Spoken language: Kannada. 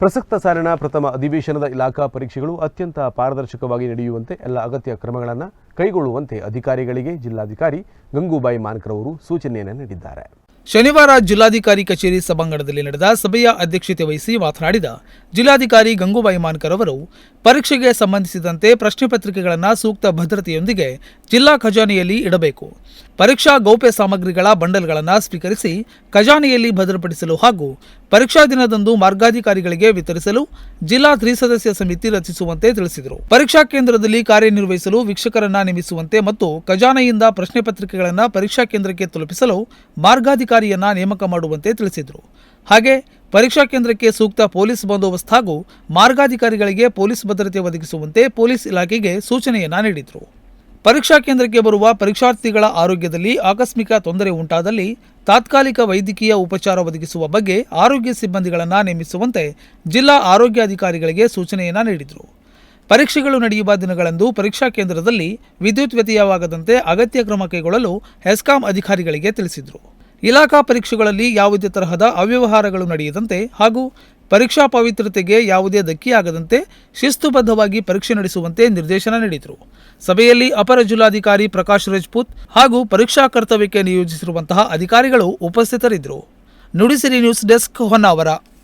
ಪ್ರಸಕ್ತ ಸಾಲಿನ ಪ್ರಥಮ ಅಧಿವೇಶನದ ಇಲಾಖಾ ಪರೀಕ್ಷೆಗಳು ಅತ್ಯಂತ ಪಾರದರ್ಶಕವಾಗಿ ನಡೆಯುವಂತೆ ಎಲ್ಲ ಅಗತ್ಯ ಕ್ರಮಗಳನ್ನು ಕೈಗೊಳ್ಳುವಂತೆ ಅಧಿಕಾರಿಗಳಿಗೆ ಜಿಲ್ಲಾಧಿಕಾರಿ ಗಂಗೂಬಾಯಿ ಮಾನ್ಕರವರು ಸೂಚನೆಯನ್ನು ನೀಡಿದ್ದಾರೆ. ಶನಿವಾರ ಜಿಲ್ಲಾಧಿಕಾರಿ ಕಚೇರಿ ಸಭಾಂಗಣದಲ್ಲಿ ನಡೆದ ಸಭೆಯ ಅಧ್ಯಕ್ಷತೆ ವಹಿಸಿ ಮಾತನಾಡಿದ ಜಿಲ್ಲಾಧಿಕಾರಿ ಗಂಗೂಬಾಯಿ ಮಾನ್ಕರ್ ಅವರು, ಪರೀಕ್ಷೆಗೆ ಸಂಬಂಧಿಸಿದಂತೆ ಪ್ರಶ್ನೆ ಪತ್ರಿಕೆಗಳನ್ನು ಸೂಕ್ತ ಭದ್ರತೆಯೊಂದಿಗೆ ಜಿಲ್ಲಾ ಖಜಾನೆಯಲ್ಲಿ ಇಡಬೇಕು. ಪರೀಕ್ಷಾ ಗೌಪ್ಯ ಸಾಮಗ್ರಿಗಳ ಬಂಡಲ್ಗಳನ್ನು ಸ್ವೀಕರಿಸಿ ಖಜಾನೆಯಲ್ಲಿ ಭದ್ರಪಡಿಸಲು ಹಾಗೂ ಪರೀಕ್ಷಾ ದಿನದಂದು ಮಾರ್ಗಾಧಿಕಾರಿಗಳಿಗೆ ವಿತರಿಸಲು ಜಿಲ್ಲಾ ತ್ರಿಸದಸ್ಯ ಸಮಿತಿ ರಚಿಸುವಂತೆ ತಿಳಿಸಿದರು. ಪರೀಕ್ಷಾ ಕೇಂದ್ರದಲ್ಲಿ ಕಾರ್ಯನಿರ್ವಹಿಸಲು ವೀಕ್ಷಕರನ್ನ ನೇಮಿಸುವಂತೆ ಮತ್ತು ಖಜಾನೆಯಿಂದ ಪ್ರಶ್ನೆ ಪತ್ರಿಕೆಗಳನ್ನು ಪರೀಕ್ಷಾ ಕೇಂದ್ರಕ್ಕೆ ತಲುಪಿಸಲು ಮಾರ್ಗಾಧಿಕಾರಿಯನ್ನ ನೇಮಕ ಮಾಡುವಂತೆ ತಿಳಿಸಿದರು. ಹಾಗೆ ಪರೀಕ್ಷಾ ಕೇಂದ್ರಕ್ಕೆ ಸೂಕ್ತ ಪೊಲೀಸ್ ಬಂದೋಬಸ್ತ್ ಹಾಗೂ ಮಾರ್ಗಾಧಿಕಾರಿಗಳಿಗೆ ಪೊಲೀಸ್ ಭದ್ರತೆ ಒದಗಿಸುವಂತೆ ಪೊಲೀಸ್ ಇಲಾಖೆಗೆ ಸೂಚನೆಯನ್ನ ನೀಡಿದರು. ಪರೀಕ್ಷಾ ಕೇಂದ್ರಕ್ಕೆ ಬರುವ ಪರೀಕ್ಷಾರ್ಥಿಗಳ ಆರೋಗ್ಯದಲ್ಲಿ ಆಕಸ್ಮಿಕ ತೊಂದರೆ ಉಂಟಾದಲ್ಲಿ ತಾತ್ಕಾಲಿಕ ವೈದ್ಯಕೀಯ ಉಪಚಾರ ಒದಗಿಸುವ ಬಗ್ಗೆ ಆರೋಗ್ಯ ಸಿಬ್ಬಂದಿಗಳನ್ನು ನೇಮಿಸುವಂತೆ ಜಿಲ್ಲಾ ಆರೋಗ್ಯಾಧಿಕಾರಿಗಳಿಗೆ ಸೂಚನೆಯನ್ನ ನೀಡಿದರು. ಪರೀಕ್ಷೆಗಳು ನಡೆಯುವ ದಿನಗಳಂದು ಪರೀಕ್ಷಾ ಕೇಂದ್ರದಲ್ಲಿ ವಿದ್ಯುತ್ ವ್ಯತ್ಯಯವಾಗದಂತೆ ಅಗತ್ಯ ಕ್ರಮ ಕೈಗೊಳ್ಳಲು ಹೆಸ್ಕಾಂ ಅಧಿಕಾರಿಗಳಿಗೆ ತಿಳಿಸಿದರು. ಇಲಾಖಾ ಪರೀಕ್ಷೆಗಳಲ್ಲಿ ಯಾವುದೇ ತರಹದ ಅವ್ಯವಹಾರಗಳು ನಡೆಯದಂತೆ ಹಾಗೂ ಪರೀಕ್ಷಾ ಪವಿತ್ರತೆಗೆ ಯಾವುದೇ ಧಕ್ಕೆಯಾಗದಂತೆ ಶಿಸ್ತುಬದ್ಧವಾಗಿ ಪರೀಕ್ಷೆ ನಡೆಸುವಂತೆ ನಿರ್ದೇಶನ ನೀಡಿದರು. ಸಭೆಯಲ್ಲಿ ಅಪರ ಜಿಲ್ಲಾಧಿಕಾರಿ ಪ್ರಕಾಶ್ ರಜಪೂತ್ ಹಾಗೂ ಪರೀಕ್ಷಾ ಕರ್ತವ್ಯಕ್ಕೆ ನಿಯೋಜಿಸಿರುವಂತಹ ಅಧಿಕಾರಿಗಳು ಉಪಸ್ಥಿತರಿದ್ದರು. Nudisiri news desk Honnavar.